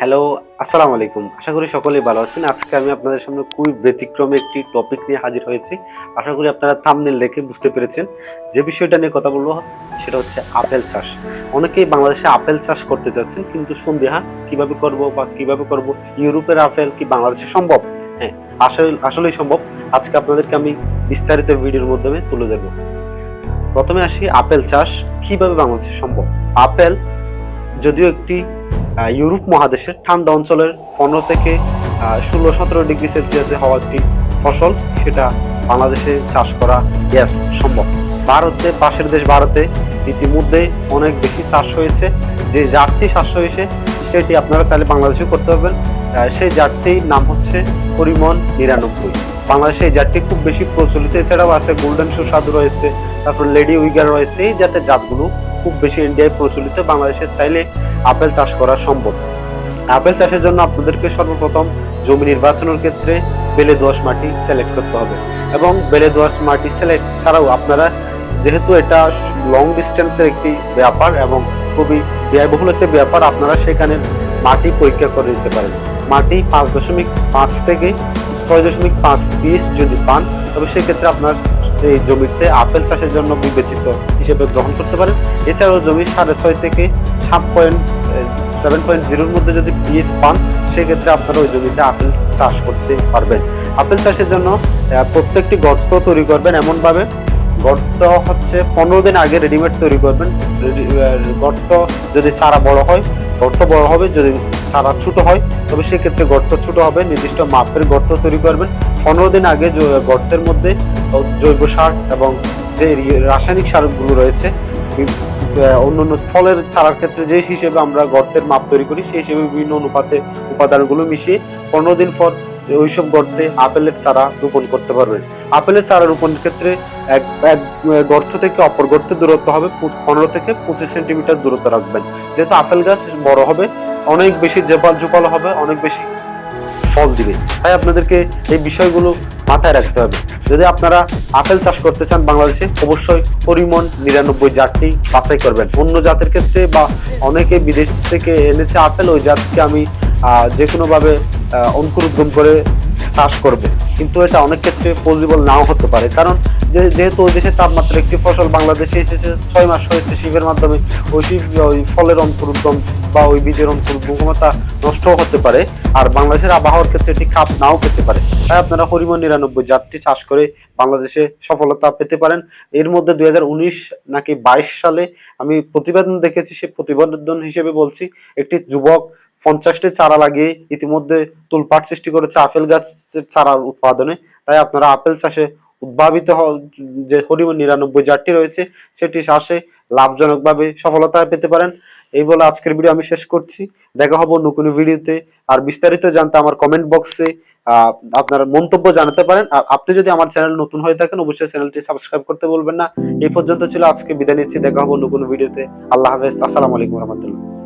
Hello আসসালামু আলাইকুম। আশা করি সকলেই ভালো আছেন। আজকে আমি আপনাদের সামনে খুবই ব্যতিক্রমে একটি টপিক নিয়ে হাজির হয়েছি। আশা করি আপনারা থামনেল দেখে বুঝতে পেরেছেন। যে বিষয়টা নিয়ে কথা বলব, সেটা হচ্ছে আপেল চাষ। অনেকেই বাংলাদেশে আপেল চাষ করতে যাচ্ছেন, কিন্তু সন্দেহা কীভাবে করব বা কীভাবে করব, ইউরোপের আপেল কি বাংলাদেশে সম্ভব? হ্যাঁ আসলে, আসলেই সম্ভব। আজকে আপনাদেরকে আমি বিস্তারিত ভিডিওর মাধ্যমে তুলে দেব প্রথমে আসি, আপেল চাষ কীভাবে বাংলাদেশে সম্ভব? আপেল যদিও একটি ইউরোপ মহাদেশের ঠান্ডা অঞ্চলের পনেরো থেকে ষোলো, সতেরো ডিগ্রি সেলসিয়াসে হওয়া একটি ফসল, সেটা বাংলাদেশে চাষ করা গ্যাস সম্ভব। ভারতে, পাশের দেশ ভারতে ইতিমধ্যে অনেক বেশি চাষ হয়েছে। যে জাতটি চাষ হয়েছে, সেটি আপনারা চাইলে বাংলাদেশে করতে পারবেন। সেই জাতটির নাম হচ্ছে পরিমন নিরানব্বই। বাংলাদেশে এই জাতটি খুব বেশি প্রচলিত। এছাড়াও আছে গোল্ডেন সুস্বাদু রয়েছে, তারপর লেডি উইগার রয়েছে। এই জাতের জাতগুলো খুব বেশি ইন্ডিয়ায় প্রচলিত। বাংলাদেশে চাইলে আপেল চাষ করা সম্ভব। আপেল চাষের জন্য আপনাদেরকে সর্বপ্রথম জমি নির্বাচনের ক্ষেত্রে বেলে দোয়াশ মাটি সিলেক্ট করতে হবে এবং বেলে দোয়াশ মাটি সিলেক্ট ছাড়াও আপনারা যেহেতু এটা লং ডিস্টেন্সের একটি ব্যাপার এবং খুবই ব্যয়বহুল একটি ব্যাপার, আপনারা সেখানে মাটি পরীক্ষা করে নিতে পারেন। মাটি পাঁচ দশমিক পাঁচ থেকে ছয় দশমিক পাঁচ পিস যদি পান, তবে সেক্ষেত্রে আপনার এই জমিতে আপেল চাষের জন্য বিবেচিত হিসেবে গ্রহণ করতে পারেন। এছাড়াও জমি সাড়ে ছয় থেকে সাত পয়েন্ট সেভেন পয়েন্ট জিরোর মধ্যে যদি পিএস পান, সেক্ষেত্রে আপনারা ওই জমিতে আপেল চাষ করতে পারবেন। আপেল চাষের জন্য প্রত্যেকটি গর্ত তৈরি করবেন এমনভাবে। গর্ত হচ্ছে পনেরো দিন আগে রেডিমেড তৈরি করবেন। গর্ত যদি চারা বড় হয় গর্ত বড় হবে, যদি ছাড়া ছোট হয়, তবে সেক্ষেত্রে গর্ত ছোট হবে। নির্দিষ্ট মাপের গর্ত তৈরি করবেন। পনেরো দিন আগে গর্তের মধ্যে জৈব সার এবং যে রাসায়নিক সারগুলো রয়েছে অন্য অন্য ফলের ছাড়ার ক্ষেত্রে যে হিসেবে আমরা গর্তের মাপ তৈরি করি, সেই হিসেবে বিভিন্ন অনুপাতে উপাদানগুলো মিশিয়ে পনেরো দিন পর ওইসব গর্তে আপেলের চারা রোপণ করতে পারবেন আপেলের চারা রোপণের ক্ষেত্রে এক এক গর্ত থেকে অপর গর্তের দূরত্ব হবে পনেরো থেকে পঁচিশ সেন্টিমিটার দূরত্ব রাখবেন। যেহেতু আপেল গাছ বড় হবে, অনেক বেশি জেপাল জোপাল হবে, অনেক বেশি ফল দিবে। তাই আপনাদেরকে এই বিষয়গুলো মাথায় রাখতে হবে। যদি আপনারা আপেল চাষ করতে চান বাংলাদেশে, অবশ্যই পরিমন নিরানব্বই জাতটি বাছাই করবেন। অন্য জাতের ক্ষেত্রে বা অনেকে বিদেশ থেকে এনেছে আপেল, ওই জাতকে আমি যে কোনোভাবে আহ, অঙ্কুরোদ্গম করে চাষ করবে। কিন্তু এটা অনেক ক্ষেত্রে পসিবল নাও হতে পারে। কারণ যে যেহেতু ওই দেশের তাপমাত্রা একটি ফসল বাংলাদেশে এসেছে ছয় মাস হয়েছে শিবের মাধ্যমে ওই শিব ওই ফলের অঙ্কুর অঙ্কুরোদ্গম বা ওই বীজের অঙ্কুরোদ্গম ক্ষমতা নষ্টও হতে পারে। আর বাংলাদেশের আবহাওয়ার ক্ষেত্রে এটি খাপ নাও পেতে পারে। তাই আপনারা হরিমন নিরানব্বই জাতটি চাষ করে বাংলাদেশে সফলতা পেতে পারেন। এর মধ্যে দুই হাজার উনিশ নাকি বাইশ সালে আমি প্রতিবেদন দেখেছি সে প্রতিবেদন হিসেবে বলছি একটি যুবক পঞ্চাশটি চারা লাগিয়ে ইতিমধ্যে তুলপাট সৃষ্টি করেছে আপেল গাছের চারা উৎপাদনে। তাই আপনারা আপেল চাষে উদ্ভাবিত যে হরিমন নিরানব্বই জাতটি রয়েছে, সেটি চাষে লাভজনকভাবে সফলতা পেতে পারেন। এই বলে আজকের ভিডিও আমি শেষ করছি। দেখা হব নতুন ভিডিওতে। আর বিস্তারিত জানতে আমার কমেন্ট বক্সে আপনার মন্তব্য জানাতে পারেন। আর আপনি যদি আমার চ্যানেল নতুন হয়ে থাকেন, অবশ্যই চ্যানেলটি সাবস্ক্রাইব করতে বলবেন না। এই পর্যন্ত ছিল আজকে, বিদায় নিচ্ছি। দেখা হব নতুন ভিডিওতে। আল্লাহ হাফেজ। আসসালামু আলাইকুম রহমতুল্লাহ।